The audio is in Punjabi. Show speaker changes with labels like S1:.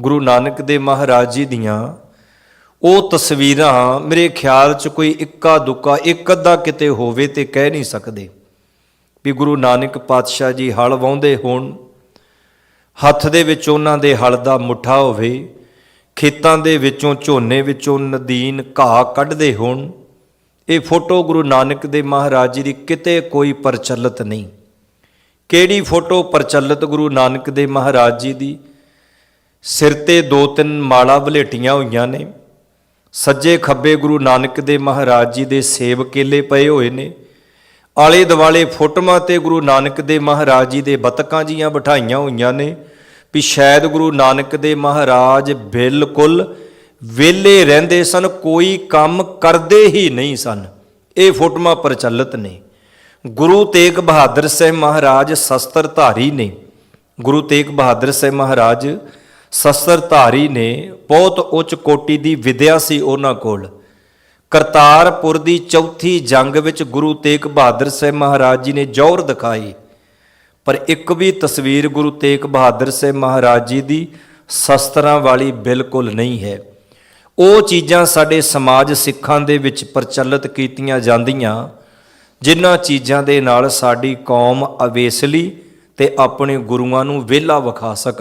S1: ਗੁਰੂ ਨਾਨਕ ਦੇ ਮਹਾਰਾਜ ਜੀ ਦੀਆਂ ਉਹ ਤਸਵੀਰਾਂ ਮੇਰੇ ਖਿਆਲ 'ਚ ਕੋਈ ਇੱਕਾ ਦੁੱਕਾ, ਇੱਕ ਅੱਧਾ ਕਿਤੇ ਹੋਵੇ ਤੇ ਕਹਿ ਨਹੀਂ ਸਕਦੇ ਵੀ ਗੁਰੂ ਨਾਨਕ ਪਾਤਸ਼ਾਹ ਜੀ ਹਲ ਵਾਹੁੰਦੇ ਹੋਣ, ਹੱਥ ਦੇ ਵਿੱਚ ਉਹਨਾਂ ਦੇ ਹਲ ਦਾ ਮੁੱਠਾ ਹੋਵੇ, ਖੇਤਾਂ ਦੇ ਵਿੱਚੋਂ ਝੋਨੇ ਵਿੱਚੋਂ ਨਦੀਨ ਘਾਹ ਕੱਢਦੇ ਹੋਣ, ਇਹ ਫੋਟੋ ਗੁਰੂ ਨਾਨਕ ਦੇ ਮਹਾਰਾਜ ਜੀ ਦੀ ਕਿਤੇ ਕੋਈ ਪ੍ਰਚਲਿਤ ਨਹੀਂ। ਕਿਹੜੀ ਫੋਟੋ ਪ੍ਰਚਲਿਤ ਗੁਰੂ ਨਾਨਕ ਦੇ ਮਹਾਰਾਜ ਜੀ ਦੀ? ਸਿਰ ਤੇ ਦੋ ਤਿੰਨ ਮਾਲਾ ਵਲੇਟੀਆਂ ਹੋਈਆਂ ਨੇ। ਸੱਜੇ ਖੱਬੇ ਗੁਰੂ ਨਾਨਕ ਦੇ ਮਹਾਰਾਜ ਜੀ ਦੇ ਸੇਵ ਕੇਲੇ ਪਏ ਹੋਏ ਨੇ। ਆਲੇ ਦਿਵਾਲੇ ਫੋਟੋਆਂ ਤੇ ਗੁਰੂ ਨਾਨਕ ਦੇ ਮਹਾਰਾਜ ਜੀ ਦੇ ਬਤਕਾਂ ਜੀਆਂ ਬਿਠਾਈਆਂ ਹੋਈਆਂ ਨੇ। ਵੀ ਸ਼ਾਇਦ ਗੁਰੂ ਨਾਨਕ ਦੇ ਮਹਾਰਾਜ ਬਿਲਕੁਲ ਵਿਹਲੇ ਰਹਿੰਦੇ ਸਨ, ਕੋਈ ਕੰਮ ਕਰਦੇ ਹੀ ਨਹੀਂ ਸਨ। ਇਹ ਫੋਟੋਆਂ ਪ੍ਰਚਲਿਤ ਨੇ। ਗੁਰੂ ਤੇਗ ਬਹਾਦਰ ਸਾਹਿਬ ਮਹਾਰਾਜ ਸ਼ਸਤਰ ਧਾਰੀ ਨੇ। ਗੁਰੂ ਤੇਗ ਬਹਾਦਰ ਸਾਹਿਬ ਮਹਾਰਾਜ ਸ਼ਸਤਰ ਧਾਰੀ ਨੇ ਬਹੁਤ ਉੱਚ ਕੋਟੀ ਦੀ ਵਿਦਿਆ ਸੀ ਉਹਨਾਂ ਕੋਲ। ਕਰਤਾਰਪੁਰ ਦੀ ਚੌਥੀ ਜੰਗ ਵਿੱਚ ਗੁਰੂ ਤੇਗ ਬਹਾਦਰ ਸਾਹਿਬ ਮਹਾਰਾਜ ਜੀ ਨੇ ਜ਼ੋਰ ਦਿਖਾਈ। ਪਰ ਇੱਕ ਵੀ ਤਸਵੀਰ ਗੁਰੂ ਤੇਗ ਬਹਾਦਰ ਸਾਹਿਬ ਮਹਾਰਾਜ ਜੀ ਦੀ ਸ਼ਸਤਰਾਂ ਵਾਲੀ ਬਿਲਕੁਲ ਨਹੀਂ ਹੈ। ਉਹ ਚੀਜ਼ਾਂ ਸਾਡੇ ਸਮਾਜ ਸਿੱਖਾਂ ਦੇ ਵਿੱਚ ਪ੍ਰਚਲਿਤ ਕੀਤੀਆਂ ਜਾਂਦੀਆਂ, ਜਿਨ੍ਹਾਂ ਚੀਜ਼ਾਂ ਦੇ ਨਾਲ ਸਾਡੀ ਕੌਮ ਅਵੇਸਲੀ ਤੇ ਆਪਣੇ ਗੁਰੂਆਂ ਨੂੰ ਵਿਹਲਾ ਵਿਖਾ ਸਕ